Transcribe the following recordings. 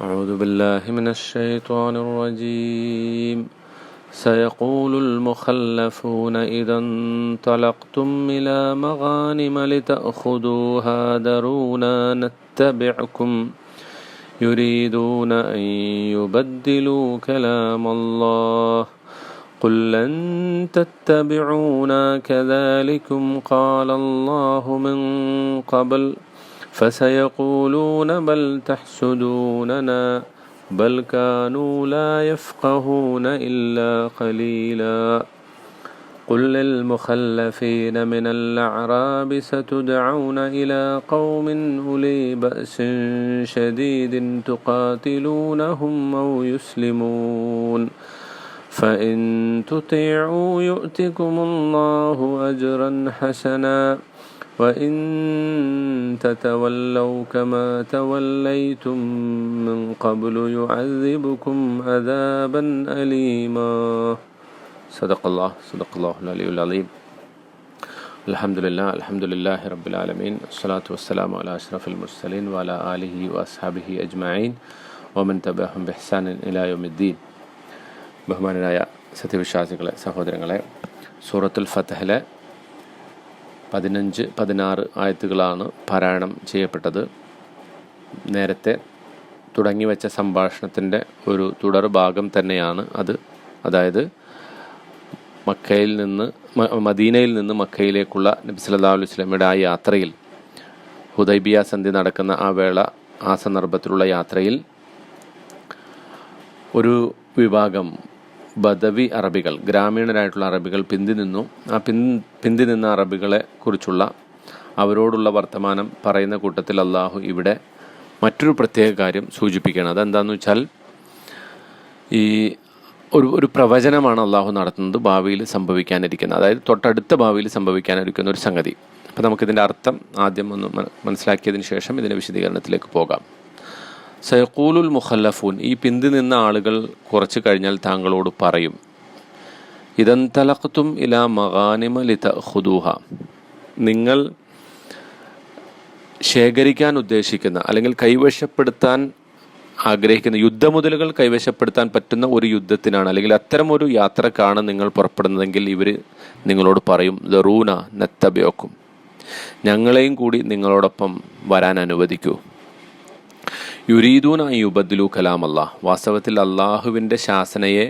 أعوذ بالله من الشيطان الرجيم. سيقول المخلفون إذا انطلقتم إلى مغانم لتأخذوها ذرونا نتبعكم. يريدون أن يبدلوا كلام الله. قل لن تتبعونا. كذلكم قال الله من قبل. فسيقولون بل تحسدوننا بل كانوا لا يفقهون إلا قليلا. قل للمخلفين من الأعراب ستدعون إلى قوم أولي بأس شديد تقاتلونهم أو يسلمون. فإن تطيعوا يؤتكم الله أجرا حسنا. وإن تتولوا كما توليتم من قبل يعذبكم عذابا أليما صدق الله صدق الله العلي العظيم الحمد لله الحمد لله رب العالمين الصلاة والسلام على أشرف المرسلين وعلى آله وأصحابه أجمعين ومن تبعهم بإحسان إلى يوم الدين ബഹുമാനരായ സത്യവിശ്വാസികളെ സഹോദരങ്ങളെ സൂറത്തുൽ ഫത്തഹിലെ പതിനഞ്ച് പതിനാറ് ആയത്തുകളാണ് പാരായണം ചെയ്യപ്പെട്ടത്. നേരത്തെ തുടങ്ങി വെച്ച സംഭാഷണത്തിന്റെ ഒരു തുടർ ഭാഗം തന്നെയാണ് അത്. അതായത് മക്കയിൽ നിന്ന് മദീനയിൽ നിന്ന് മക്കയിലേക്കുള്ള നബി സല്ലല്ലാഹു അലൈഹി വസല്ലമയുടെ ആ യാത്രയിൽ ഹുദൈബിയ സന്ധി നടക്കുന്ന ആ വേള ആ സന്ദർഭത്തിലുള്ള യാത്രയിൽ ഒരു വിഭാഗം ബദവി അറബികൾ ഗ്രാമീണരായിട്ടുള്ള അറബികൾ പിന്തി നിന്നു ആ പിൻ പിന്തി നിന്ന അറബികളെ കുറിച്ചുള്ള അവരോടുള്ള വർത്തമാനം പറയുന്ന കൂട്ടത്തിൽ അള്ളാഹു ഇവിടെ മറ്റൊരു പ്രത്യേക കാര്യം സൂചിപ്പിക്കുകയാണ്. അതെന്താണെന്ന് വെച്ചാൽ ഈ ഒരു ഒരു പ്രവചനമാണ് അള്ളാഹു നടത്തുന്നത് ഭാവിയിൽ സംഭവിക്കാനിരിക്കുന്നത്. അതായത് തൊട്ടടുത്ത ഭാവിയിൽ സംഭവിക്കാനിരിക്കുന്ന ഒരു സംഗതി. അപ്പോൾ നമുക്കിതിന്റെ അർത്ഥം ആദ്യം ഒന്ന് മനസ്സിലാക്കിയതിന് ശേഷം ഇതിന്റെ വിശദീകരണത്തിലേക്ക് പോകാം. സയക്കൂലുൽ മുഖല്ലഫൂൻ ഈ പിന്തി നിന്ന ആളുകൾ കുറച്ച് കഴിഞ്ഞാൽ താങ്കളോട് പറയും ഇതന്തലഖത്തും ഇല മഹാനിമ ലിത ഹുദൂഹ നിങ്ങൾ ശേഖരിക്കാൻ ഉദ്ദേശിക്കുന്ന അല്ലെങ്കിൽ കൈവശപ്പെടുത്താൻ ആഗ്രഹിക്കുന്ന യുദ്ധമുതലുകൾ കൈവശപ്പെടുത്താൻ പറ്റുന്ന ഒരു യുദ്ധത്തിനാണ് അല്ലെങ്കിൽ അത്തരം ഒരു യാത്രക്കാണ് നിങ്ങൾ പുറപ്പെടുന്നതെങ്കിൽ ഇവർ നിങ്ങളോട് പറയും ദറൂന നത്തബയോക്കും ഞങ്ങളെയും കൂടി നിങ്ങളോടൊപ്പം വരാൻ അനുവദിക്കൂ. യുരീദൂന യുബദ്ലു കലാം അള്ളാഹ് വാസ്തവത്തിൽ അള്ളാഹുവിന്റെ ശാസനയെ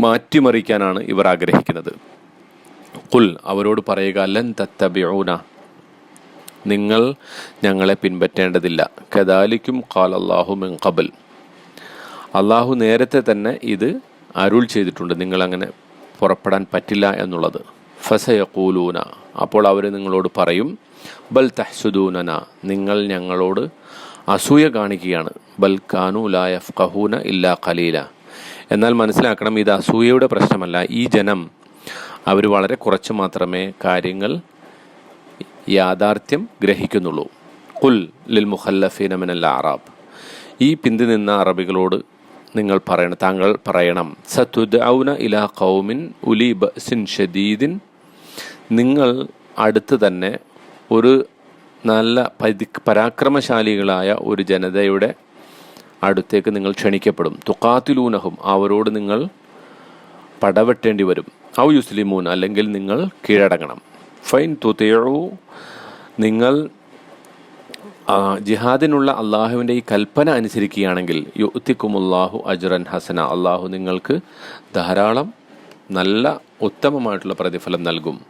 മാറ്റിമറിക്കാനാണ് ഇവർ ആഗ്രഹിക്കുന്നത്. കുൽ അവരോട് പറയുക ലൻ തത്തബിഊന നിങ്ങൾ ഞങ്ങളെ പിൻപറ്റേണ്ടതില്ല. കദാലിക്കും കാൽ അള്ളാഹു മിൻ കബൽ അള്ളാഹു നേരത്തെ തന്നെ ഇത് അരുൾ ചെയ്തിട്ടുണ്ട് നിങ്ങളങ്ങനെ പുറപ്പെടാൻ പറ്റില്ല എന്നുള്ളത്. ഫസയക്കൂലൂന അപ്പോൾ അവർ നിങ്ങളോട് പറയും ബൽ തഹ്സുദൂനന നിങ്ങൾ ഞങ്ങളോട് അസൂയ കാണിക്കുകയാണ്. ബൽ കാനു ലാ യഫ്കഹൂന ഇല്ലാ ഖലീല. എന്നാൽ മനസ്സിലാക്കണം ഇത് അസൂയയുടെ പ്രശ്നമല്ല. ഈ ജനം അവർ വളരെ കുറച്ച് മാത്രമേ കാര്യങ്ങൾ യാഥാർത്ഥ്യം ഗ്രഹിക്കുന്നുള്ളൂ. കുൽ ലിൽ മുഖല്ലഫീന മിനൽ അറാബ്. ഈ പിന്തി നിന്ന അറബികളോട് നിങ്ങൾ പറയണം താങ്കൾ പറയണം സത്വദ് ഔന ഇല കൗമിൻ ഉലി ബസിൻ ഷദീദിൻ. നിങ്ങൾ അടുത്ത് തന്നെ ഒരു നല്ല പതി പരാക്രമശാലികളായ ഒരു ജനതയുടെ അടുത്തേക്ക് നിങ്ങൾ ക്ഷണിക്കപ്പെടും. തുക്കാത്തിലൂനഹും അവരോട് നിങ്ങൾ പടവെട്ടേണ്ടി വരും. ഔ യുസ്ലിമൂൻ അല്ലെങ്കിൽ നിങ്ങൾ കീഴടങ്ങണം. ഫൈൻ തുതേഴു നിങ്ങൾ ജിഹാദിനുള്ള അള്ളാഹുവിന്റെ ഈ കൽപ്പന അനുസരിക്കുകയാണെങ്കിൽ യുത്തിക്കുമുല്ലാഹു അജുറൻ ഹസന അള്ളാഹു നിങ്ങൾക്ക് ധാരാളം നല്ല ഉത്തമമായിട്ടുള്ള പ്രതിഫലം നൽകും.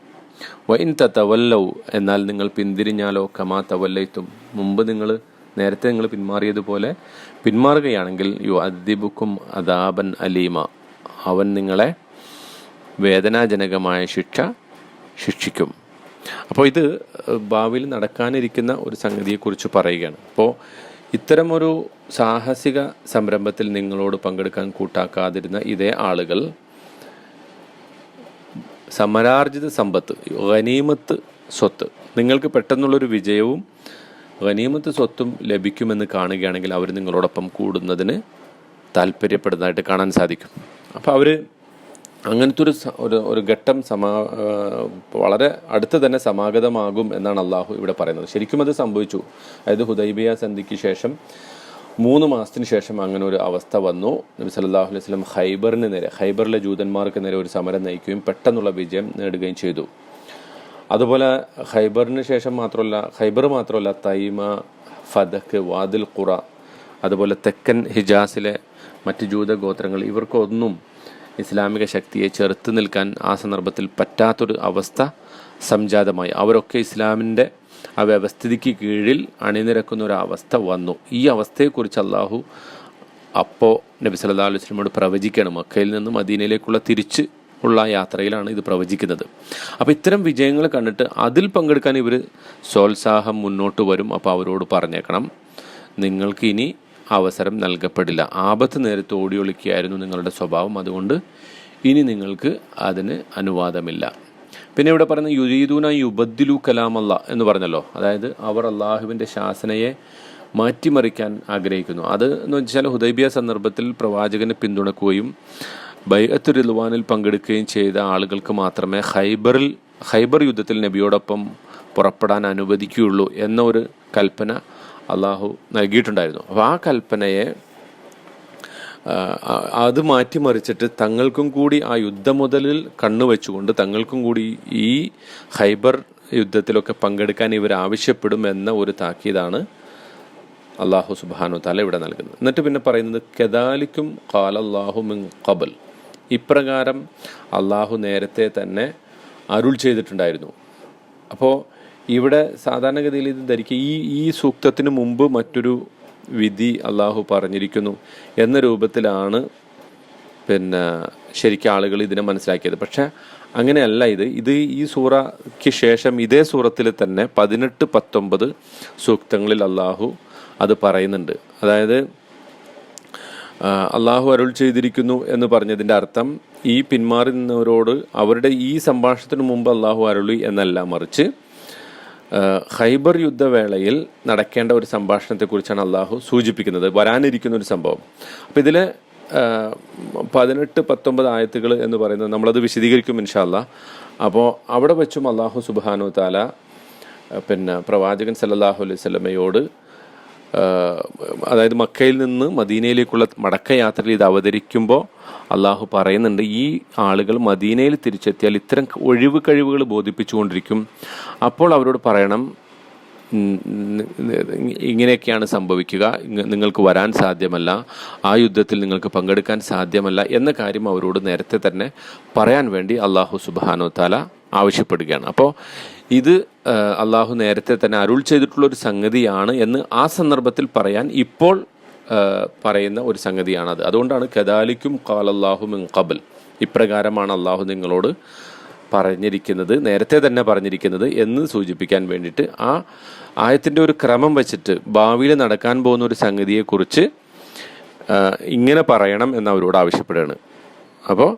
വൈൻ തവല്ലൗ എന്നാൽ നിങ്ങൾ പിന്തിരിഞ്ഞാലോ കമാ തവല്ലൈത്തും. മുമ്പ് നിങ്ങൾ നേരത്തെ നിങ്ങൾ പിന്മാറിയതുപോലെ പിന്മാറുകയാണെങ്കിൽ യു അദ്ദിബുക്കും അദാബൻ അലീമ. അവൻ നിങ്ങളെ വേദനാജനകമായ ശിക്ഷ ശിക്ഷിക്കും. അപ്പോൾ ഇത് ഭാവിയിൽ നടക്കാനിരിക്കുന്ന ഒരു സംഗതിയെക്കുറിച്ച് പറയുകയാണ്. അപ്പോൾ ഇത്തരമൊരു സാഹസിക സംരംഭത്തിൽ നിങ്ങളോട് പങ്കെടുക്കാൻ കൂട്ടാക്കാതിരുന്ന ഇതേ ആളുകൾ സമരാർജിത സമ്പത്ത് ഖനീമത്ത് സ്വത്ത്. നിങ്ങൾക്ക് പെട്ടെന്നുള്ളൊരു വിജയവും ഖനീമത്ത് സ്വത്തും ലഭിക്കുമെന്ന് കാണുകയാണെങ്കിൽ അവർ നിങ്ങളോടൊപ്പം കൂടുന്നതിന് താല്പര്യപ്പെടുന്നതായിട്ട് കാണാൻ സാധിക്കും. അപ്പോൾ അവർ അങ്ങനത്തെ ഒരു ഒരു ഒരു ഘട്ടം സമാ വളരെ അടുത്ത് തന്നെ സമാഗതമാകും എന്നാണ് അള്ളാഹു ഇവിടെ പറയുന്നത്. ശരിക്കും അത് സംഭവിച്ചു. അതായത് ഹുദൈബിയ സന്ധിക്ക് ശേഷം മൂന്ന് മാസത്തിന് ശേഷം അങ്ങനെ ഒരു അവസ്ഥ വന്നു. നബി സല്ലല്ലാഹു അലൈഹി വസല്ലം ഹൈബറിന് നേരെ ഹൈബറിലെ ജൂതന്മാർക്ക് നേരെ ഒരു സമരം നയിക്കുകയും പെട്ടെന്നുള്ള വിജയം നേടുകയും ചെയ്തു. അതുപോലെ ഹൈബറിന് ശേഷം മാത്രമല്ല ഹൈബർ മാത്രമല്ല തൈമ ഫതക്ക് വാദിൽ ഖുറ അതുപോലെ തെക്കൻ ഹിജാസിലെ മറ്റ് ജൂത ഗോത്രങ്ങൾ ഇവർക്കൊന്നും ഇസ്ലാമിക ശക്തിയെ ചെറുത്ത് നിൽക്കാൻ ആ സന്ദർഭത്തിൽ പറ്റാത്തൊരു അവസ്ഥ സംജാതമായി. അവരൊക്കെ ഇസ്ലാമിന്റെ ആ വ്യവസ്ഥിതിക്ക് കീഴിൽ അണിനിരക്കുന്ന ഒരു അവസ്ഥ വന്നു. ഈ അവസ്ഥയെക്കുറിച്ച് അള്ളാഹു അപ്പോൾ നബി സല്ലാ അലൈഹി സ്വലമോട് പ്രവചിക്കണം. മക്കയിൽ നിന്ന് മദീനയിലേക്കുള്ള തിരിച്ച് ഉള്ള യാത്രയിലാണ് ഇത് പ്രവചിക്കുന്നത്. അപ്പോൾ ഇത്തരം വിജയങ്ങൾ കണ്ടിട്ട് അതിൽ പങ്കെടുക്കാൻ ഇവർ സോത്സാഹം മുന്നോട്ട് വരും. അപ്പോൾ അവരോട് പറഞ്ഞേക്കണം നിങ്ങൾക്ക് ഇനി അവസരം നൽകപ്പെടില്ല. ആപത്ത് നേരത്ത് ഓടിയൊളിക്കുകയായിരുന്നു നിങ്ങളുടെ സ്വഭാവം. അതുകൊണ്ട് ഇനി നിങ്ങൾക്ക് അതിന് അനുവാദമില്ല. പിന്നെ ഇവിടെ പറയുന്ന യുരീദൂന യുബദ്ദിലു കലാമല്ല എന്ന് പറഞ്ഞല്ലോ. അതായത് അവർ അള്ളാഹുവിന്റെ ശാസനയെ മാറ്റിമറിക്കാൻ ആഗ്രഹിക്കുന്നു. അത് എന്ന് വെച്ചാൽ ഹുദൈബിയ സന്ദർഭത്തിൽ പ്രവാചകനെ പിന്തുണക്കുകയും ബൈഅത്ത് റിൽവാനിൽ പങ്കെടുക്കുകയും ചെയ്ത ആളുകൾക്ക് മാത്രമേ ഹൈബറിൽ ഹൈബർ യുദ്ധത്തിൽ നബിയോടൊപ്പം പുറപ്പെടാൻ അനുവദിക്കുകയുള്ളൂ എന്ന ഒരു കൽപ്പന അള്ളാഹു നൽകിയിട്ടുണ്ടായിരുന്നു. അപ്പോൾ ആ കൽപ്പനയെ അത് മാറ്റിമറിച്ചിട്ട് തങ്ങൾക്കും കൂടി ആ യുദ്ധമുതലിൽ കണ്ണുവെച്ചുകൊണ്ട് തങ്ങൾക്കും കൂടി ഈ ഹൈബർ യുദ്ധത്തിലൊക്കെ പങ്കെടുക്കാൻ ഇവർ ആവശ്യപ്പെടും എന്ന ഒരു താക്കീതാണ് അള്ളാഹു സുബാനു താല ഇവിടെ നൽകുന്നത്. എന്നിട്ട് പിന്നെ പറയുന്നത് കെദാലിക്കും കാലല്ലാഹു മിൻ കബൽ ഇപ്രകാരം അള്ളാഹു നേരത്തെ തന്നെ അരുൾ ചെയ്തിട്ടുണ്ടായിരുന്നു. അപ്പോൾ ഇവിടെ സാധാരണഗതിയിൽ ഇത് ധരിക്കുക ഈ ഈ സൂക്തത്തിന് മുമ്പ് മറ്റൊരു വിധി അള്ളാഹു പറഞ്ഞിരിക്കുന്നു എന്ന രൂപത്തിലാണ് പിന്നെ ശരിക്കും ആളുകൾ ഇതിനെ മനസ്സിലാക്കിയത്. പക്ഷെ അങ്ങനെയല്ല ഇത്. ഇത് ഈ സൂറയ്ക്ക് ശേഷം ഇതേ സൂറത്തിൽ തന്നെ പതിനെട്ട് പത്തൊമ്പത് സൂക്തങ്ങളിൽ അള്ളാഹു അത് പറയുന്നുണ്ട്. അതായത് അള്ളാഹു അരുൾ ചെയ്തിരിക്കുന്നു എന്ന് പറഞ്ഞതിന്റെ അർത്ഥം ഈ പിന്മാറി നിന്നവരോട് അവരുടെ ഈ സംഭാഷണത്തിന് മുമ്പ് അള്ളാഹു അരുളി എന്നല്ല. മറിച്ച് ഹൈബർ യുദ്ധവേളയിൽ നടക്കേണ്ട ഒരു സംഭാഷണത്തെക്കുറിച്ചാണ് അള്ളാഹു സൂചിപ്പിക്കുന്നത് വരാനിരിക്കുന്ന ഒരു സംഭവം. അപ്പോൾ ഇതിൽ പതിനെട്ട് പത്തൊമ്പത് ആയത്തുകൾ എന്ന് പറയുന്നത് നമ്മളത് വിശദീകരിക്കും ഇൻഷാല്ല അപ്പോൾ അവിടെ വെച്ചും അള്ളാഹു സുബാനു താല പിന്നെ പ്രവാചകൻ സല്ലാഹു സ്വലമയോട് അതായത് മക്കയിൽ നിന്ന് മദീനയിലേക്കുള്ള മടക്കയാത്രയിൽ ഇത് അവതരിക്കുമ്പോൾ അള്ളാഹു പറയുന്നുണ്ട് ഈ ആളുകൾ മദീനയിൽ തിരിച്ചെത്തിയാൽ ഇത്തരം ഒഴിവ് കഴിവുകൾ ബോധിപ്പിച്ചുകൊണ്ടിരിക്കും. അപ്പോൾ അവരോട് പറയണം ഇങ്ങനെയൊക്കെയാണ് സംഭവിക്കുക നിങ്ങൾക്ക് വരാൻ സാധ്യമല്ല ആ യുദ്ധത്തിൽ നിങ്ങൾക്ക് പങ്കെടുക്കാൻ സാധ്യമല്ല എന്ന കാര്യം അവരോട് നേരത്തെ തന്നെ പറയാൻ വേണ്ടി അള്ളാഹു സുബാനോ താല ആവശ്യപ്പെടുകയാണ്. അപ്പോൾ ഇത് അള്ളാഹു നേരത്തെ തന്നെ അരുൾ ചെയ്തിട്ടുള്ള ഒരു സംഗതിയാണ് എന്ന് ആ സന്ദർഭത്തിൽ പറയാൻ ഇപ്പോൾ പറയുന്ന ഒരു സംഗതിയാണത്. അതുകൊണ്ടാണ് കദാലിക്കും കാലല്ലാഹു മിൻ കബൽ ഇപ്രകാരമാണ് അള്ളാഹു നിങ്ങളോട് പറഞ്ഞിരിക്കുന്നത് നേരത്തെ തന്നെ പറഞ്ഞിരിക്കുന്നത് എന്ന് സൂചിപ്പിക്കാൻ വേണ്ടിയിട്ട് ആ ആയത്തിന്റെ ഒരു ക്രമം വെച്ചിട്ട് ഭാവിയിൽ നടക്കാൻ പോകുന്ന ഒരു സംഗതിയെക്കുറിച്ച് ഇങ്ങനെ പറയണം എന്ന് അവരോട് ആവശ്യപ്പെടുകയാണ്. അപ്പോൾ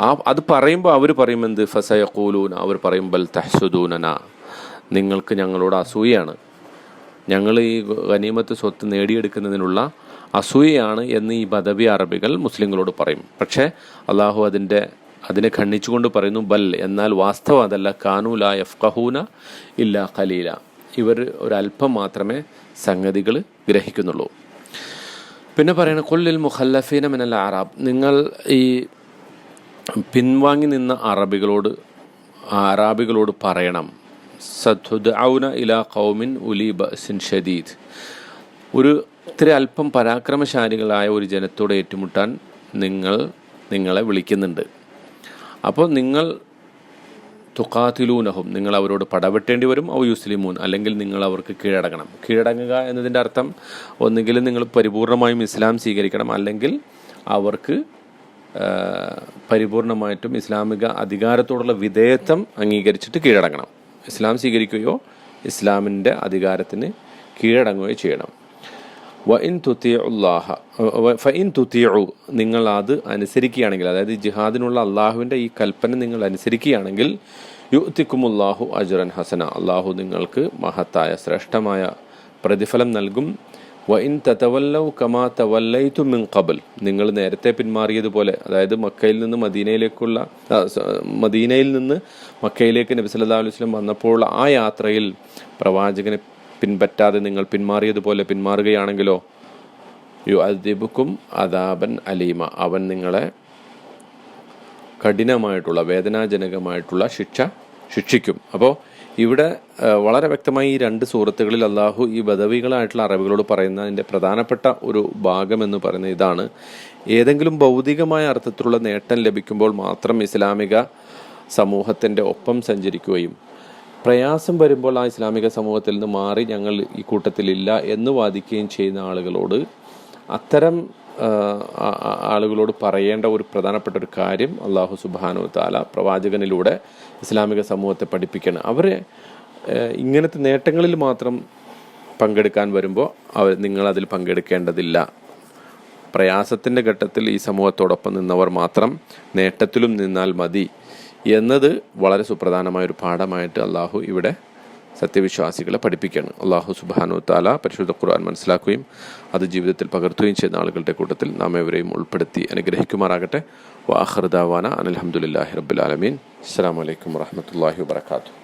ആ അത് പറയുമ്പോൾ അവർ പറയുമെന്ത്? ഫസയക്കൂലൂന അവർ പറയും ബൽ തഹസുദൂനന. നിങ്ങൾക്ക് ഞങ്ങളോട് അസൂയയാണ്. ഞങ്ങൾ ഈ ഗനീമത്ത് സ്വത്ത് നേടിയെടുക്കുന്നതിനുള്ള അസൂയയാണ് എന്ന് ഈ ബദവി അറബികൾ മുസ്ലിങ്ങളോട് പറയും. പക്ഷേ അള്ളാഹു അതിന്റെ അതിനെ ഖണ്ഡിച്ചുകൊണ്ട് പറയുന്നു ബൽ എന്നാൽ വാസ്തവം അതല്ല കാനൂല യഫ്കഹൂന ഇല്ല ഖലീല. ഇവർ ഒരല്പം മാത്രമേ സംഗതികൾ ഗ്രഹിക്കുന്നുള്ളൂ. പിന്നെ പറയണ കൊല്ലിൽ മുഖല്ലഫീന മിനൽ അറാബ്. നിങ്ങൾ ഈ പിൻവാങ്ങി നിന്ന അറബികളോട് അറാബികളോട് പറയണം. സദ്ദൗന ഇല കൗമിൻ ഉലി ബസിൻ ഷദീദ്. ഒരു ഇത്തിരി അല്പം പരാക്രമശാലികളായ ഒരു ജനത്തോട് ഏറ്റുമുട്ടാൻ നിങ്ങൾ നിങ്ങളെ വിളിക്കുന്നുണ്ട്. അപ്പോൾ നിങ്ങൾ തുക്കാത്തിലൂനഹും നിങ്ങൾ അവരോട് പടവെട്ടേണ്ടി വരും ഔ യുസ്ലിമൂൻ അല്ലെങ്കിൽ നിങ്ങൾ അവർക്ക് കീഴടങ്ങണം. കീഴടങ്ങുക എന്നതിന്റെ അർത്ഥം ഒന്നുകിൽ നിങ്ങൾ പരിപൂർണമായും ഇസ്ലാം സ്വീകരിക്കണം അല്ലെങ്കിൽ അവർക്ക് പരിപൂർണമായിട്ടും ഇസ്ലാമിക അധികാരത്തോടുള്ള വിധേയത്വം അംഗീകരിച്ചിട്ട് കീഴടങ്ങണം. ഇസ്ലാം സ്വീകരിക്കുകയോ ഇസ്ലാമിന്റെ അധികാരത്തിന് കീഴടങ്ങുകയോ ചെയ്യണം. വ ഇൻ തുത്തിയുള്ളാഹ ഫ ഇൻ തുത്തിയു നിങ്ങൾ അത് അനുസരിക്കുകയാണെങ്കിൽ അതായത് ജിഹാദിനുള്ള അള്ളാഹുവിന്റെ ഈ കൽപ്പന നിങ്ങൾ അനുസരിക്കുകയാണെങ്കിൽ യുത്തിക്കുമുല്ലാഹു അജുറൻ ഹസന അള്ളാഹു നിങ്ങൾക്ക് മഹത്തായ ശ്രേഷ്ഠമായ പ്രതിഫലം നൽകും. വ ഇൻ തതവല്ലൗ കമാ തവല്ലൈതു മിൻ കബൽ നിങ്ങൾ നേരത്തെ പിന്മാറിയതുപോലെ അതായത് മക്കയിൽ നിന്ന് മദീനയിലേക്കുള്ള മദീനയിൽ നിന്ന് മക്കയിലേക്ക് നബി സല്ലല്ലാഹു അലൈഹി വസല്ലം വന്നപ്പോൾ ആ യാത്രയിൽ പ്രവാചകനെ പിൻപറ്റാതെ നിങ്ങൾ പിന്മാറിയതുപോലെ പിന്മാറുകയാണെങ്കിലോ യു അദിബുക്കും അദാബൻ അലീമ. അവൻ നിങ്ങളെ കഠിനമായിട്ടുള്ള വേദനാജനകമായിട്ടുള്ള ശിക്ഷ ശിക്ഷിക്കും. അപ്പോൾ ഇവിടെ വളരെ വ്യക്തമായി ഈ രണ്ട് സൂറത്തുകളിൽ അള്ളാഹു ഈ ബദവികളായിട്ടുള്ള അറബികളോട് പറയുന്നതിന്റെ പ്രധാനപ്പെട്ട ഒരു ഭാഗം എന്ന് പറയുന്നത് ഇതാണ്. ഏതെങ്കിലും ഭൗതികമായ അർത്ഥത്തിലുള്ള നേട്ടം ലഭിക്കുമ്പോൾ മാത്രം ഇസ്ലാമിക സമൂഹത്തിന്റെ ഒപ്പം സഞ്ചരിക്കുകയും പ്രയാസം വരുമ്പോൾ ആ ഇസ്ലാമിക സമൂഹത്തിൽ നിന്ന് മാറി ഞങ്ങൾ ഈ കൂട്ടത്തിലില്ല എന്ന് വാദിക്കുകയും ചെയ്യുന്ന ആളുകളോട് അത്തരം ആളുകളോട് പറയേണ്ട ഒരു പ്രധാനപ്പെട്ട ഒരു കാര്യം അള്ളാഹു സുബാനു താല പ്രവാചകനിലൂടെ ഇസ്ലാമിക സമൂഹത്തെ പഠിപ്പിക്കണം അവരെ ഇങ്ങനത്തെ നേട്ടങ്ങളിൽ മാത്രം പങ്കെടുക്കാൻ വരുമ്പോൾ അവർ നിങ്ങളതിൽ പങ്കെടുക്കേണ്ടതില്ല. പ്രയാസത്തിന്റെ ഘട്ടത്തിൽ ഈ സമൂഹത്തോടൊപ്പം നിന്നവർ മാത്രം നേട്ടത്തിലും നിന്നാൽ മതി. എന്നത് വളരെ സുപ്രധാനമായ ഒരു പാഠമായിട്ട് അള്ളാഹു ഇവിടെ സത്യവിശ്വാസികളെ പഠിപ്പിക്കുകയാണ് അള്ളാഹു സുബാനു താല പരിശുദ്ധ ഖുർആൻ മനസ്സിലാക്കുകയും അത് ജീവിതത്തിൽ പകർത്തുകയും ചെയ്യുന്ന ആളുകളുടെ കൂട്ടത്തിൽ നാം എവരെയും ഉൾപ്പെടുത്തി അനുഗ്രഹിക്കുമാറാകട്ടെ. വാഹർദാവാന അനൽഹമുല്ലാഹി റബുലാലമീൻ അസ്സാം വലൈക്കും വാഹമത്തല്ലാഹി വാത്തു